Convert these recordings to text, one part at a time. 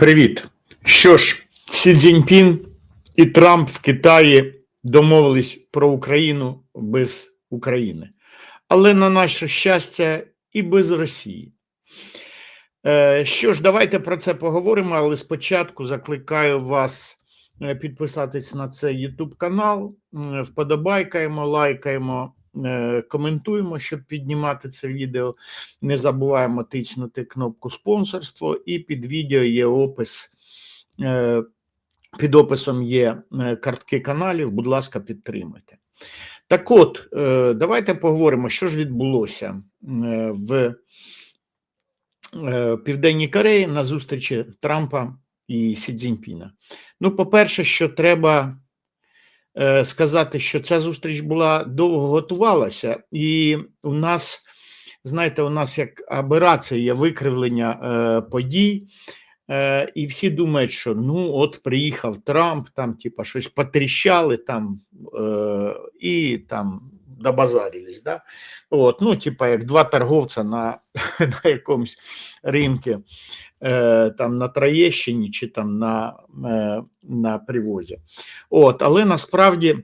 Привіт. Що ж, Сі Цзіньпін і Трамп в Китаї домовились про Україну без України, але на наше щастя, і без Росії. Е, Що ж, давайте про це поговоримо, але спочатку закликаю вас е, підписатись на цей YouTube канал. Вподобайкаємо, лайкаємо, коментуємо, щоб піднімати це відео. Не забуваємо тиснути кнопку спонсорство, і під відео є опис. е, Під описом є е, картки каналів. Будь ласка, підтримуйте. Так от, е, давайте поговоримо, що ж відбулося е, в е, Південній Кореї на зустрічі Трампа і Сі Цзіньпіна. Ну, по-перше, що треба е, сказати, що ця зустріч була довго готувалася, і у нас, знаєте, у нас як аберація викривлення е, подій. Е, і всі думають, що ну от приїхав Трамп, там типа щось потріщали там е, і там добазарились. Да? От, ну, типа, як два торговця на, на якомусь ринку, е, там на Троєщині чи там на, е, на привозі. От, але насправді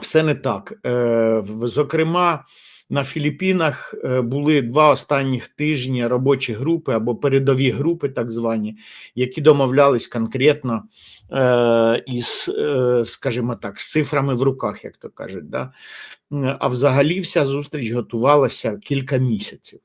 все не так. Е, зокрема, на Філіппінах е, були два останніх тижні робочі групи або передові групи, так звані, які домовлялись конкретно е, із, скажімо так, з цифрами в руках, як то кажуть. Да? А взагалі вся зустріч готувалася кілька місяців.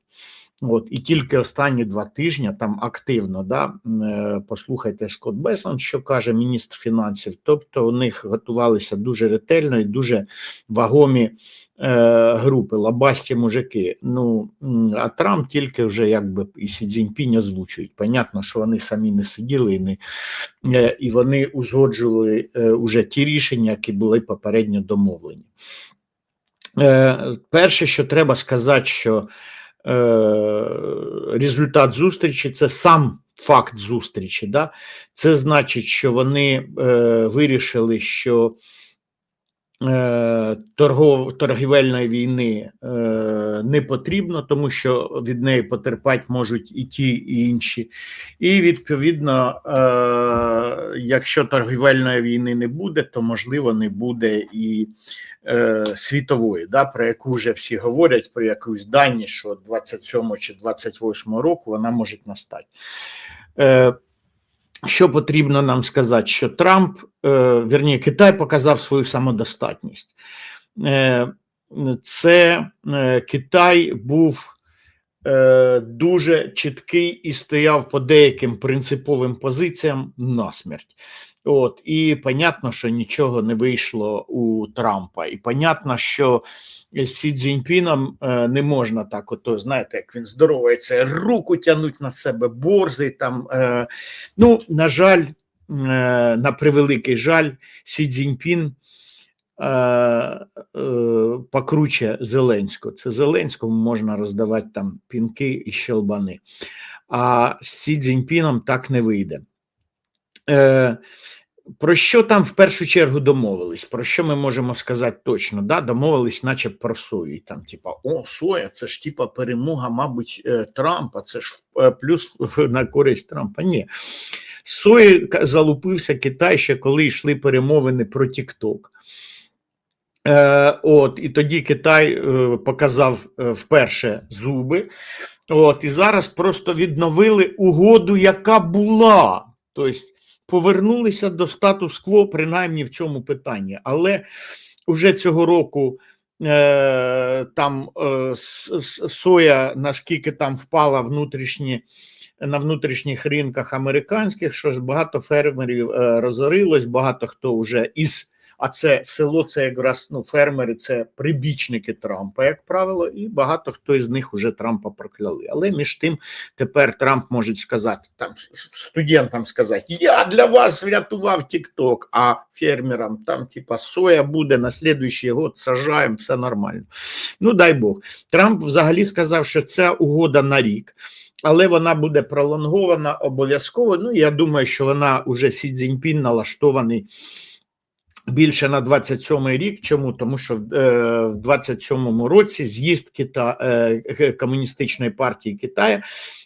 От, і тільки останні два тижні там активно, да, е, послухайте Скотт Бесон, що каже міністр фінансів. Тобто у них готувалися дуже ретельно і дуже вагомі е, групи, лабасті мужики. Ну, а Трамп тільки вже якби і Сі Цзіньпінь озвучують. Понятно, що вони самі не сиділи і, не, е, і вони узгоджували е, уже ті рішення, які були попередньо домовлені. Е, перше, що треба сказати, що результат зустрічі це сам факт зустрічі. Да? Це значить, що вони е, вирішили, що е, торгов, торгівельної війни е, не потрібно, тому що від неї потерпати можуть і ті, і інші. І відповідно, е, якщо торгівельної війни не буде, то можливо не буде і е, світової, да, про яку вже всі говорять, про якусь дані, що 27 чи 28 року вона може настати. Е, що потрібно нам сказати, що Трамп, верні, вірні, Китай показав свою самодостатність. Е, це е, Китай був е, дуже чіткий і стояв по деяким принциповим позиціям насмерть. От, і понятно, що нічого не вийшло у Трампа. І понятно, що з Сі Цзіньпіном е, не можна так, ото, знаєте, як він здоровається, руку тягнуть на себе, борзи там. Е, ну, на жаль, е, на превеликий жаль, Сі Цзіньпін е, е, покруче Зеленського. Це Зеленському можна роздавати там пінки і щелбани. А з Сі Цзіньпіном так не вийде. Е, про що там в першу чергу домовились? Про що ми можемо сказати точно? Да? Домовились, наче про сою. Там, типа, о, соя, це ж типа перемога, мабуть, е, Трампа, це ж е, плюс на користь Трампа. Ні. Сої залупився Китай ще коли йшли перемовини про Тік-Ток. Е, от, і тоді Китай е, показав е, вперше зуби. От, і зараз просто відновили угоду, яка була. Тобто повернулися до статус-кво, принаймні в цьому питанні. Але вже цього року е, там е, соя, наскільки там впала внутрішні. На внутрішніх ринках американських щось багато фермерів е, розорилось, багато хто вже із а це село, це якраз ну, фермери, це прибічники Трампа, як правило, і багато хто із них уже Трампа прокляли. Але між тим тепер Трамп може сказати там студентам сказати: Я для вас врятував Тікток, а фермерам там, типа, соя буде на слідуючий год, сажаємо, все нормально. Ну дай Бог. Трамп взагалі сказав, що ця угода на рік. Але вона буде пролонгована обов'язково. Ну я думаю, що вона уже Сі Цзіньпін налаштований Більше на 27-й рік. Чому? Тому що е, в 27-му році з'їзд Кита е, комуністичної партії Китаю,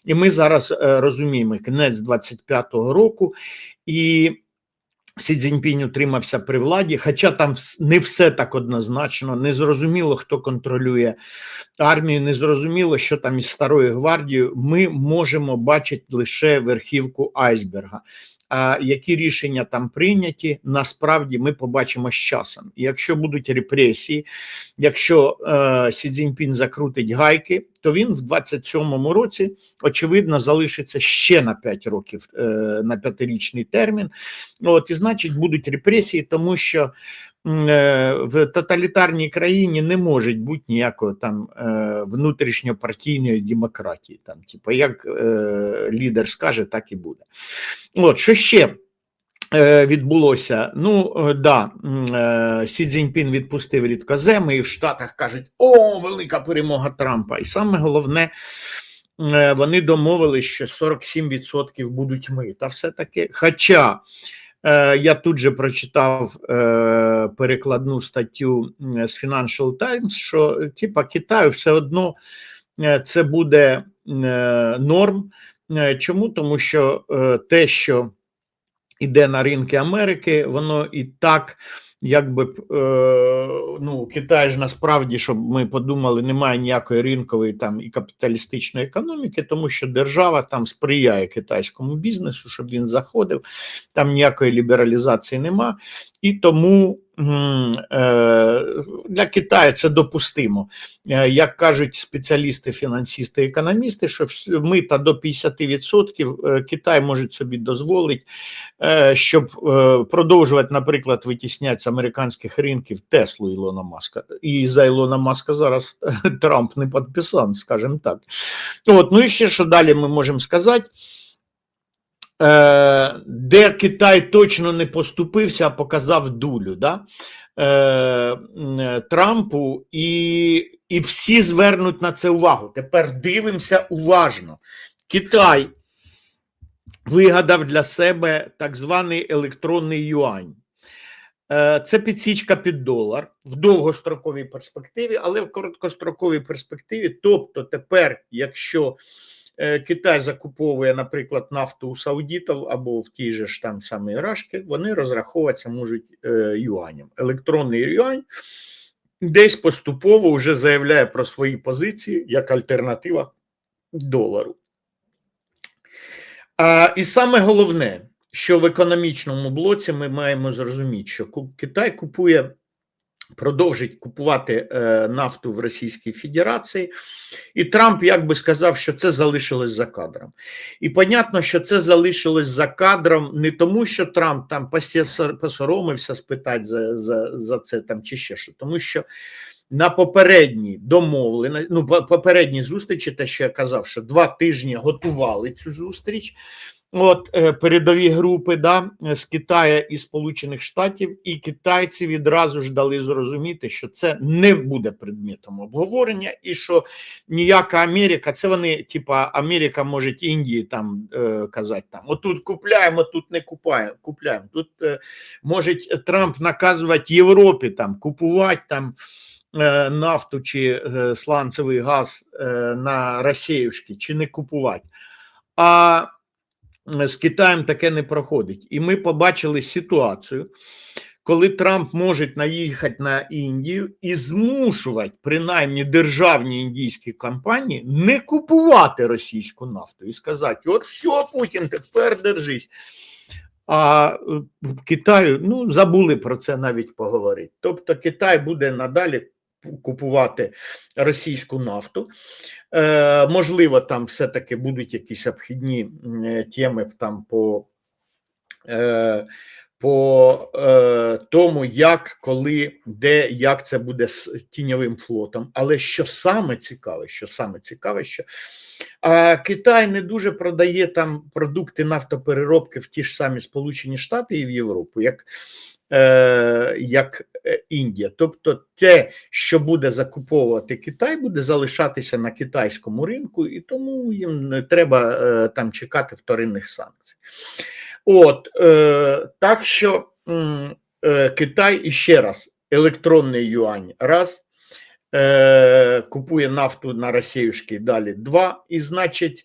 і ми зараз е, розуміємо кінець 25-го року, і Сі Цзіньпінь утримався при владі, хоча там не все так однозначно, не зрозуміло, хто контролює армію, не зрозуміло, що там із старою гвардією. Ми можемо бачити лише верхівку айсберга. Які рішення там прийняті, насправді ми побачимо з часом. Якщо будуть репресії, якщо е, Сі Цзіньпін закрутить гайки, то він в 27-му році очевидно залишиться ще на 5 років е, на п'ятирічний термін. От і значить будуть репресії, тому що в тоталітарній країні не може бути ніякої там е, внутрішньопартійної демократії. Там, типу, як е, лідер скаже, так і буде. От що ще. Е, відбулося, ну е, да, е, Сі Цзіньпін відпустив рідкоземи, і в Штатах кажуть: о, велика перемога Трампа! І саме головне, вони домовились, що 47% будуть ми. Та все таки. Хоча я тут же прочитав перекладну статтю з Financial Times, що типа Китаю все одно це буде норм. Чому? Тому що те, що іде на ринки Америки, воно і так. Якби е, ну Китай ж насправді, щоб ми подумали, немає ніякої ринкової там і капіталістичної економіки, тому що держава там сприяє китайському бізнесу, щоб він заходив, там ніякої лібералізації нема, і тому для Китаю це допустимо. Е, як кажуть спеціалісти, фінансисти, економісти, що мита до 50% е, Китай може собі дозволити, щоб продовжувати, наприклад, витісняти з американських ринків Теслу Ілона Маска. І за Ілона Маска зараз Трамп не підписав, скажімо так. От, Ну і ще що далі ми можемо сказати. Е, де Китай точно не поступився, а показав дулю да? Е, Трампу, і і всі звернуть на це увагу. Тепер дивимося уважно. Китай вигадав для себе так званий електронний юань. Е, це підсічка під долар в довгостроковій перспективі, але в короткостроковій перспективі. Тобто, тепер, якщо Е, Китай закуповує, наприклад, нафту у саудітів або в тій же ж там самій Рашки, вони розраховуватися можуть е, юанем. Електронний юань десь поступово вже заявляє про свої позиції як альтернатива долару. А, І саме головне, що в економічному блоці ми маємо зрозуміти, що Китай купує продовжить купувати е, нафту в Російській Федерації, і Трамп якби сказав, що це залишилось за кадром. І понятно, що це залишилось за кадром не тому, що Трамп там посоромився спитати за за, за це там чи ще що, тому що. На попередній домовлені, ну попередній зустрічі, те, що я казав, що два тижні готували цю зустріч. От е, передові групи да, з Китаю і Сполучених Штатів, і китайці відразу ж дали зрозуміти, що це не буде предметом обговорення, і що ніяка Америка, це вони, типа Америка може Індії там е, казати там: отут купляємо, тут не купаємо. Купляємо. Тут е, може Трамп наказувати Європі там купувати там. Нафту чи сланцевий газ на Росіюшки, чи не купувати. А з Китаєм таке не проходить. І ми побачили ситуацію, коли Трамп може наїхати на Індію і змушувати принаймні державні індійські компанії не купувати російську нафту і сказати: от все, Путін, тепер держись. А в Китаю ну забули про це навіть поговорити. Тобто Китай буде надалі купувати російську нафту. Е, Можливо, там все-таки будуть якісь обхідні теми там по е, по е, тому, як, коли, де, як це буде з тіньовим флотом. Але що саме цікаве, що саме цікаве, що а Китай не дуже продає там продукти нафтопереробки в ті ж самі Сполучені Штати і в Європу, як як е, Індія. Тобто, те, що буде закуповувати Китай, буде залишатися на китайському ринку, і тому їм не треба е, там чекати вторинних санкцій. От так що е, Китай іще раз електронний юань. Раз. Е, купує нафту на Росіюшки далі два. І значить, е,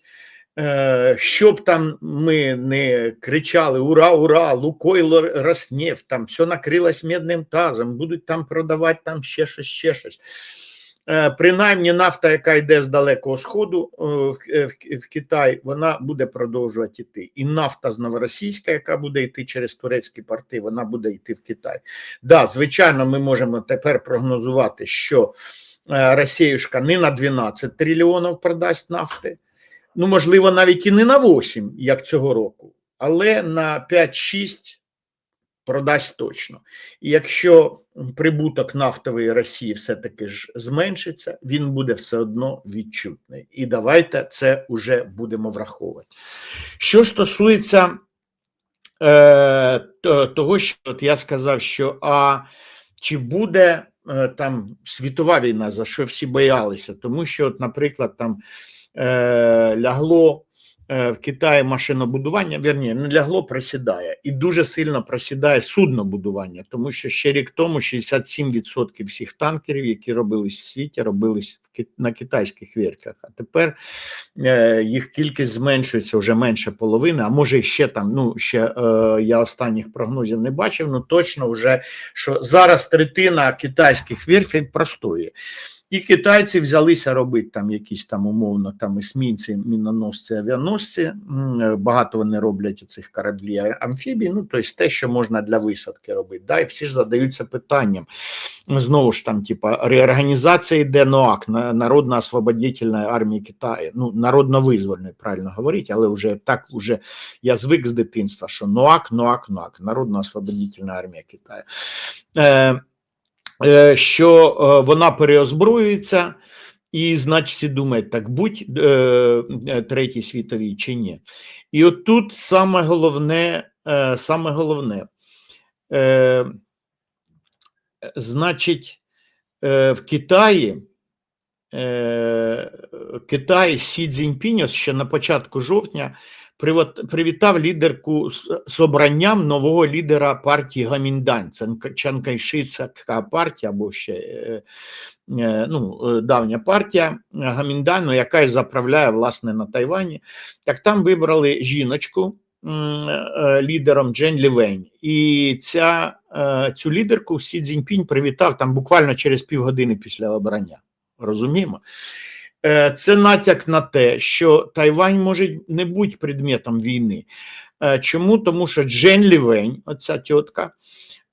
щоб там ми не кричали Ура, ура! Лукойл Роснефть, там все накрилось медним тазом, будуть там продавати там ще щось, ще щось. Е, Принаймні нафта, яка йде з далекого сходу е, в, е, Китай, вона буде продовжувати йти. І нафта з новоросійська, яка буде йти через турецькі порти, вона буде йти в Китай. Да, звичайно, ми можемо тепер прогнозувати, що е, Росіюшка не на 12 трильйонів продасть нафти, ну можливо, навіть і не на 8, як цього року, але на 5-6 продасть точно. І якщо прибуток нафтової Росії все-таки ж зменшиться, він буде все одно відчутний. І давайте це вже будемо враховувати. Що стосується е, того, що от я сказав, що а чи буде е, там світова війна, за що всі боялися, тому що, от, наприклад, там лягло е, в Китаї машинобудування, вірні, не лягло, просідає. І дуже сильно просідає суднобудування, тому що ще рік тому 67% всіх танкерів, які робились в світі, робились на китайських верфях. А тепер е, їх кількість зменшується вже менше половини, а може ще там, ну ще е, я останніх прогнозів не бачив, ну точно вже, що зараз третина китайських верфей простоює. І китайці взялися робити там якісь там умовно там есмінці, міноносці, авіаносці. Е, Багато вони роблять цих кораблів амфібій, ну тобто те, що можна для висадки робити. Да? І всі ж задаються питанням. Знову ж там, типа, реорганізація йде НОАК, на- Народна освободительна армія Китаю. Ну, народно-визвольної, правильно говорити, але вже так вже я звик з дитинства, що НОАК, НОАК, НОАК, Народна освободительна армія Китаю. Е, що е, вона переозброюється, і, значить, всі думають, так будь е, е, третій світовій чи ні. І от тут саме головне, е, саме головне, е, значить, е, в Китаї. Е, Китай Сі Цзіньпінь ще на початку жовтня привітав лідерку з, обранням нового лідера партії Гаміндан. Це Чанкайшицька партія або ще е, е, ну, е, давня партія Гаміндану, яка і заправляє власне на Тайвані. Так там вибрали жіночку лідером Джен Лівень. І ця, цю лідерку Сі Цзіньпінь привітав там буквально через півгодини після обрання. Розуміємо? Е, Це натяк на те, що Тайвань може не бути предметом війни. Е, Чому? Тому що Джен Лівень, оця тітка,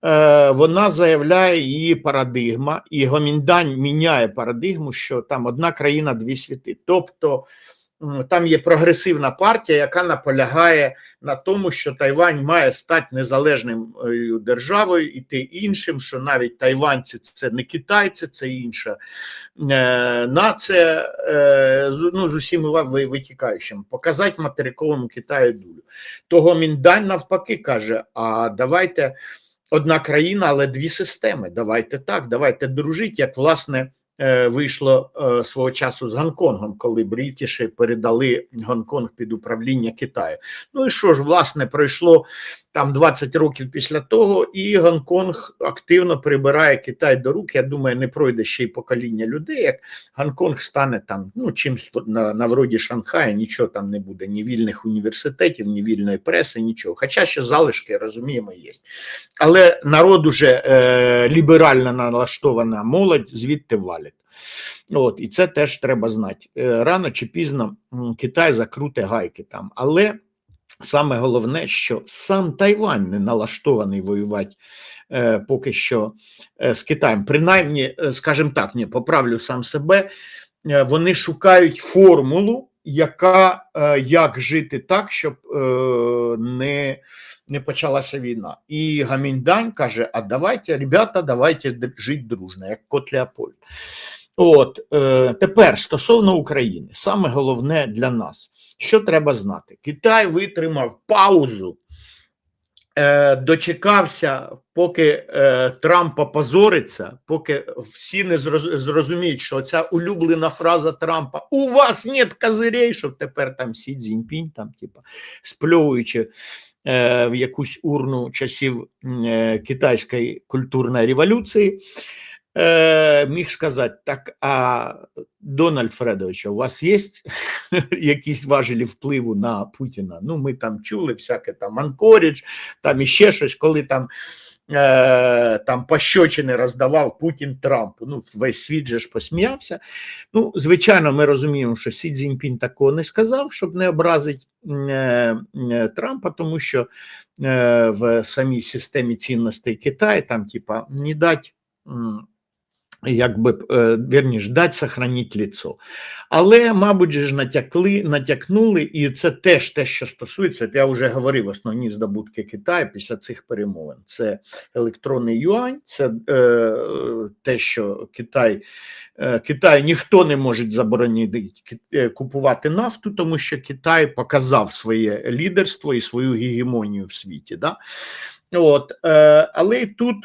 е, вона заявляє її парадигма, і Гоміндань міняє парадигму, що там одна країна, дві світи. Тобто там є прогресивна партія, яка наполягає на тому, що Тайвань має стати незалежним е, державою і те іншим, що навіть тайванці це не китайці, це інша е, нація, е, ну, з усіма ви- витікаючими, показати материковому Китаю дулю. Того Міндань навпаки каже: а давайте одна країна, але дві системи. Давайте так, давайте дружити, як власне. Е, Вийшло е, свого часу з Гонконгом, коли бритіші передали Гонконг під управління Китаю. Ну і що ж, власне, пройшло там 20 років після того, і Гонконг активно прибирає Китай до рук. Я думаю, не пройде ще й покоління людей. Як Гонконг стане там, ну чимсь на, на вроді Шанхая, нічого там не буде, ні вільних університетів, ні вільної преси, нічого. Хоча ще залишки, розуміємо, є. Але народ уже е, ліберально налаштована молодь звідти валить. От, і це теж треба знати. Е, рано чи пізно Китай закруте гайки там. Але саме головне, що сам Тайвань не налаштований воювати е, поки що е, з Китаєм. Принаймні, е, скажімо так, ні, поправлю сам себе. е, Вони шукають формулу, яка е, як жити так, щоб е, не, не почалася війна. І Гаміндань каже: А давайте, ребята, давайте жити дружно, як кот Леопольд. От е, тепер стосовно України, саме головне для нас, що треба знати: Китай витримав паузу, е, дочекався, поки е, Трамп опозориться, поки всі не зрозуміють, що ця улюблена фраза Трампа у вас нет козирей, щоб тепер там Сі Цзіньпінь, там, типа, спльовуючи е, в якусь урну часів е, китайської культурної революції, е, міг сказати: так, а Дональд Фредович, у вас є якісь важелі впливу на Путіна? Ну, ми там чули всяке там Анкорідж, там іще щось, коли там. Е, там пощочини роздавав Путін Трампу. Ну, весь світ же ж посміявся. Ну, звичайно, ми розуміємо, що Сі Цзіньпін такого не сказав, щоб не образити е, е, Трампа, тому що в самій системі цінностей Китаю там, типа, не дать. Якби е, вірніш, дать сохранити лицо. Але, мабуть, ж натякли, натякнули, і це теж те, що стосується, я вже говорив, основні здобутки Китаю після цих перемовин. Це електронний юань, це е, те, що Китай, е, Китай ніхто не може заборонити е, купувати нафту, тому що Китай показав своє лідерство і свою гегемонію в світі. Да? От, е, але тут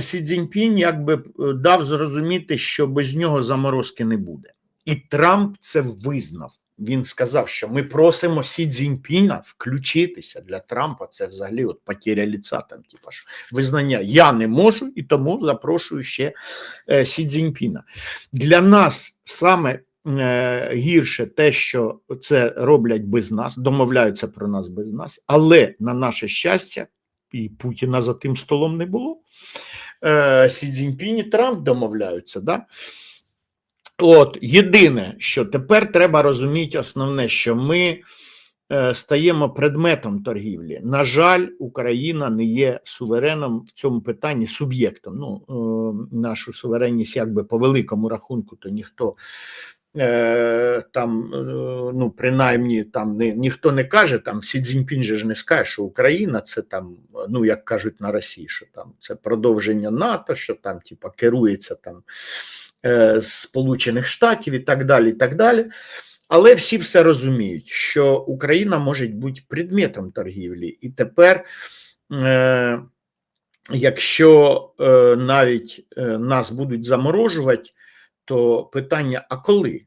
Сі Цзіньпінь якби е, дав зрозуміти, що без нього заморозки не буде. І Трамп це визнав. Він сказав, що ми просимо Сі Цзіньпіна включитися для Трампа. Це взагалі от потеря ліца, там, типа ж визнання. Я не можу і тому запрошую ще е, Сі Цзіньпіна. Для нас саме е, гірше те, що це роблять без нас, домовляються про нас без нас, але на наше щастя, і Путіна за тим столом не було. Е, Сі Цзіньпінь і Трамп домовляються. Да? От єдине, що тепер треба розуміти, основне, що ми е, стаємо предметом торгівлі. На жаль, Україна не є сувереном в цьому питанні суб'єктом. Ну, е, нашу суверенність, якби по великому рахунку, то ніхто там, е, ну принаймні, там не ніхто не каже, там Сі Цзіньпінь же ж не скаже, що Україна це там, ну як кажуть на Росії, що там це продовження НАТО, що там типа керується там е, Сполучених Штатів і так далі. і так далі. Але всі все розуміють, що Україна може бути предметом торгівлі, і тепер, е, якщо е, навіть е, нас будуть заморожувати, то питання: а коли?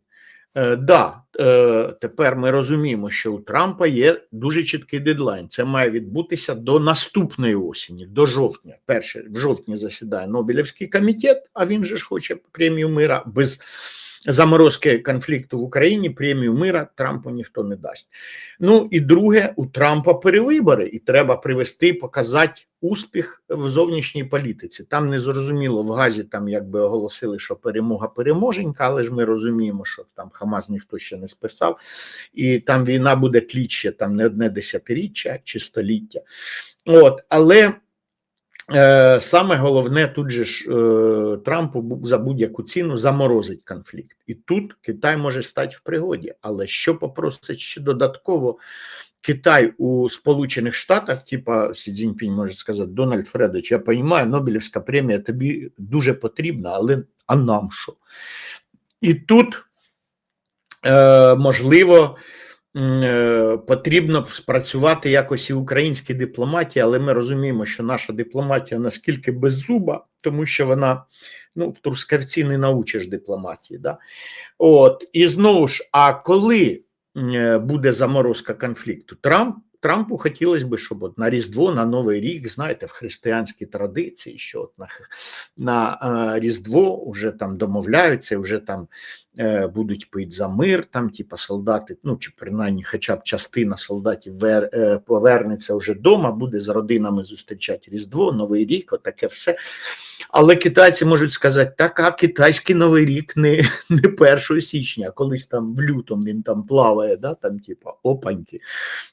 Е, да, е, тепер ми розуміємо, що у Трампа є дуже чіткий дедлайн. Це має відбутися до наступної осені, до жовтня. Перше в жовтні засідає Нобелівський комітет, а він же ж хоче премію мира без заморозки конфлікту в Україні. Премію мира Трампу ніхто не дасть. Ну і друге, у Трампа перевибори, і треба привести, показати успіх в зовнішній політиці. Там не зрозуміло в Газі, там якби оголосили, що перемога переможенька, але ж ми розуміємо, що там Хамас ніхто ще не списав, і там війна буде тліть там не одне десятиріччя чи століття. От, але саме головне тут же ж е, Трампу за будь-яку ціну заморозить конфлікт. І тут Китай може стати в пригоді. Але що попросить ще додатково Китай у Сполучених Штатах, типа Сі Цзіньпінь може сказати, Дональд Фредович, я розумію, Нобелівська премія тобі дуже потрібна, але а нам що? І тут, е, можливо, е, потрібно спрацювати якось і українській дипломатії, але ми розуміємо, що наша дипломатія наскільки беззуба, тому що вона ну, в Трускавці не научиш дипломатії. Да? От, і знову ж, а коли е, буде заморозка конфлікту? Трамп Трампу хотілося б, щоб от на Різдво, на Новий рік, знаєте, в християнській традиції, що от на, на е, Різдво вже там домовляються, вже там е, будуть пити за мир, там, типа солдати, ну чи принаймні хоча б частина солдатів вер, е, повернеться вже вдома, буде з родинами зустрічати Різдво, Новий рік, отаке все. Але китайці можуть сказати, так, а китайський новий рік не, не 1 січня, колись там в лютому він там плаває, да, там, типа, опаньки.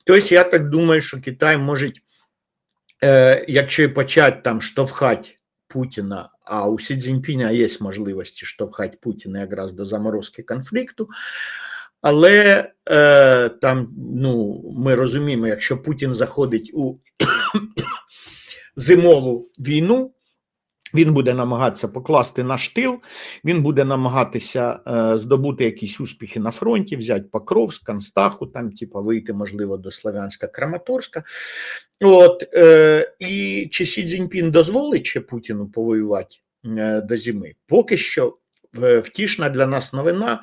Тобто, я так думаю, що Китай може, е, якщо почати там штовхати Путіна, а у Сі Цзіньпіня є можливості штовхати Путіна якраз до заморозки конфлікту. Але е, там, ну, ми розуміємо, якщо Путін заходить у зимову війну, він буде намагатися покласти на штил, він буде намагатися е, здобути якісь успіхи на фронті, взяти Покровськ, Констаху, там, типу, вийти, можливо, до Слов'янська, Краматорська. От, е, і чи Сі Цзіньпін дозволить ще Путіну повоювати е, до зими? Поки що втішна для нас новина.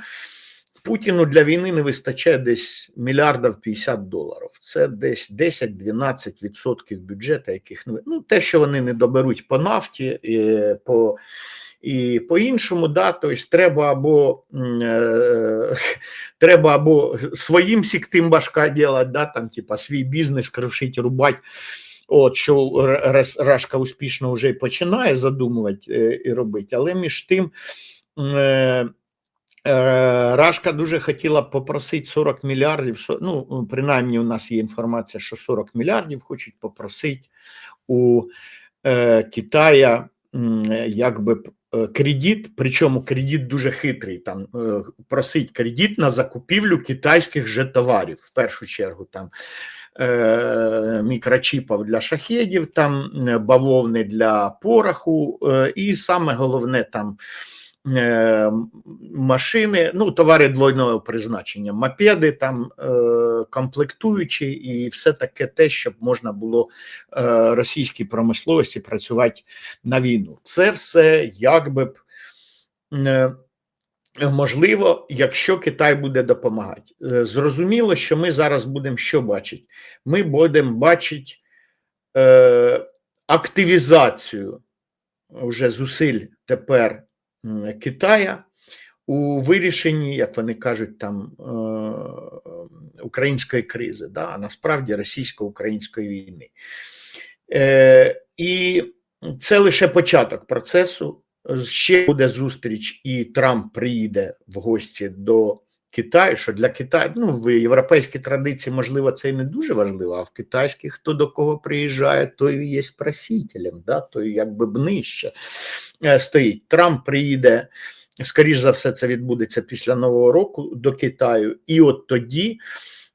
Путіну для війни не вистачає десь мільярдів 50 доларів. Це десь 10-12% бюджету, яких не ну, те, що вони не доберуть по нафті, і по, і по іншому, да, тобто треба або е, треба або своїм сіктим башка делать, да, там, типа, свій бізнес крушить, рубать. От що Рашка успішно вже починає задумувати е, і робити, але між тим. Е, Рашка дуже хотіла попросити 40 мільярдів. Ну, принаймні, у нас є інформація, що 40 мільярдів хочуть попросити у е, Китая якби е, кредит, причому кредит дуже хитрий. Там е, просить кредит на закупівлю китайських же товарів, в першу чергу там. е, Мікрочіпів для шахедів, там е, бавовни для пороху, е, і саме головне там е, машини, ну, товари двойного призначення, мопеди, там е, комплектуючі і все таке те, щоб можна було е, російській промисловості працювати на війну. Це все якби б е, можливо, якщо Китай буде допомагати. Е, Зрозуміло, що ми зараз будемо що бачити? Ми будемо бачити е, активізацію вже зусиль тепер Китая у вирішенні, як вони кажуть, там е, української кризи, да, а насправді російсько-української війни. Е, І це лише початок процесу. Ще буде зустріч, і Трамп приїде в гості до Китаю. Що для Китаю, ну в європейській традиції, можливо, це і не дуже важливо, а в китайській хто до кого приїжджає, той є просителем, да, той якби б нижче е, стоїть. Трамп приїде, скоріш за все, це відбудеться після Нового року до Китаю, і от тоді.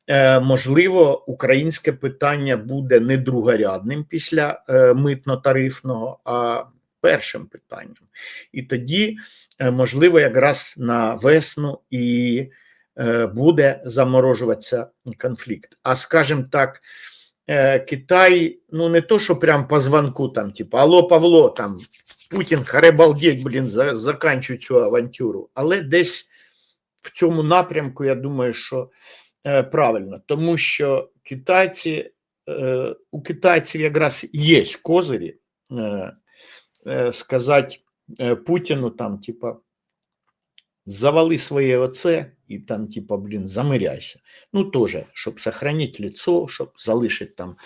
е, Можливо, українське питання буде не другорядним після е, митно-тарифного, а першим питанням. І тоді, можливо, якраз на весну і буде заморожуватися конфлікт. А скажімо так, е, Китай, ну не то, що прям по звонку, там, типу, алло, Павло, там Путін, харебалдеть, блін, за, заканчуй цю авантюру. Але десь в цьому напрямку, я думаю, що е, правильно, тому що китайці, е, у китайців якраз є козирі. Е, е, сказати е, Путіну там, типа, завали своє оце і там, типа, блін, замиряйся. Ну, теж, щоб сохранити лицо, щоб залишити там.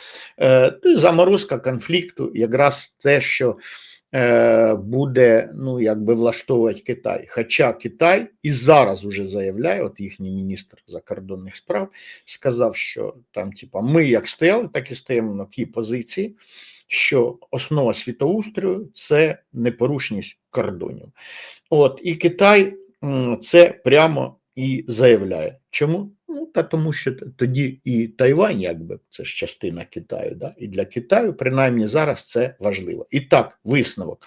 Е, заморозка конфлікту, якраз те, що е, буде, ну, якби влаштовувати Китай. Хоча Китай і зараз уже заявляє, от їхній міністр закордонних справ сказав, що там, типа, ми як стояли, так і стоїмо на тій позиції, що основа світоустрою це непорушність кордонів. От і Китай це прямо і заявляє. Чому? Ну та тому, що тоді і Тайвань, якби це ж частина Китаю, да? і для Китаю, принаймні зараз це важливо. І так, висновок.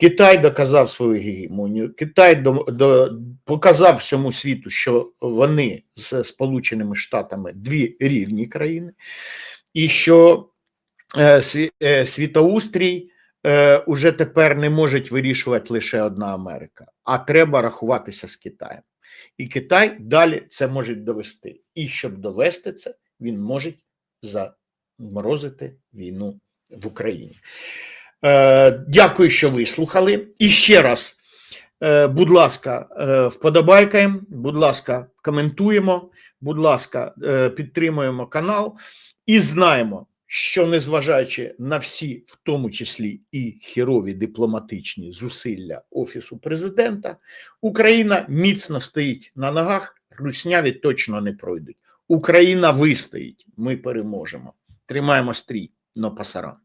Китай доказав свою гегемонію. Китай до, до, показав всьому світу, що вони з Сполученими Штатами дві рівні країни, і що е, е, світоустрій е, уже тепер не може вирішувати лише одна Америка, а треба рахуватися з Китаєм. І Китай далі це може довести. І щоб довести це, він може заморозити війну в Україні. Е, дякую, що вислухали. І ще раз, е, будь ласка, е, вподобайкаємо, будь ласка, коментуємо, будь ласка, е, підтримуємо канал і знаємо, що незважаючи на всі, в тому числі і хірові дипломатичні зусилля Офісу президента, Україна міцно стоїть на ногах, русняві точно не пройдуть. Україна вистоїть, ми переможемо. Тримаємо стрій, но пасаран.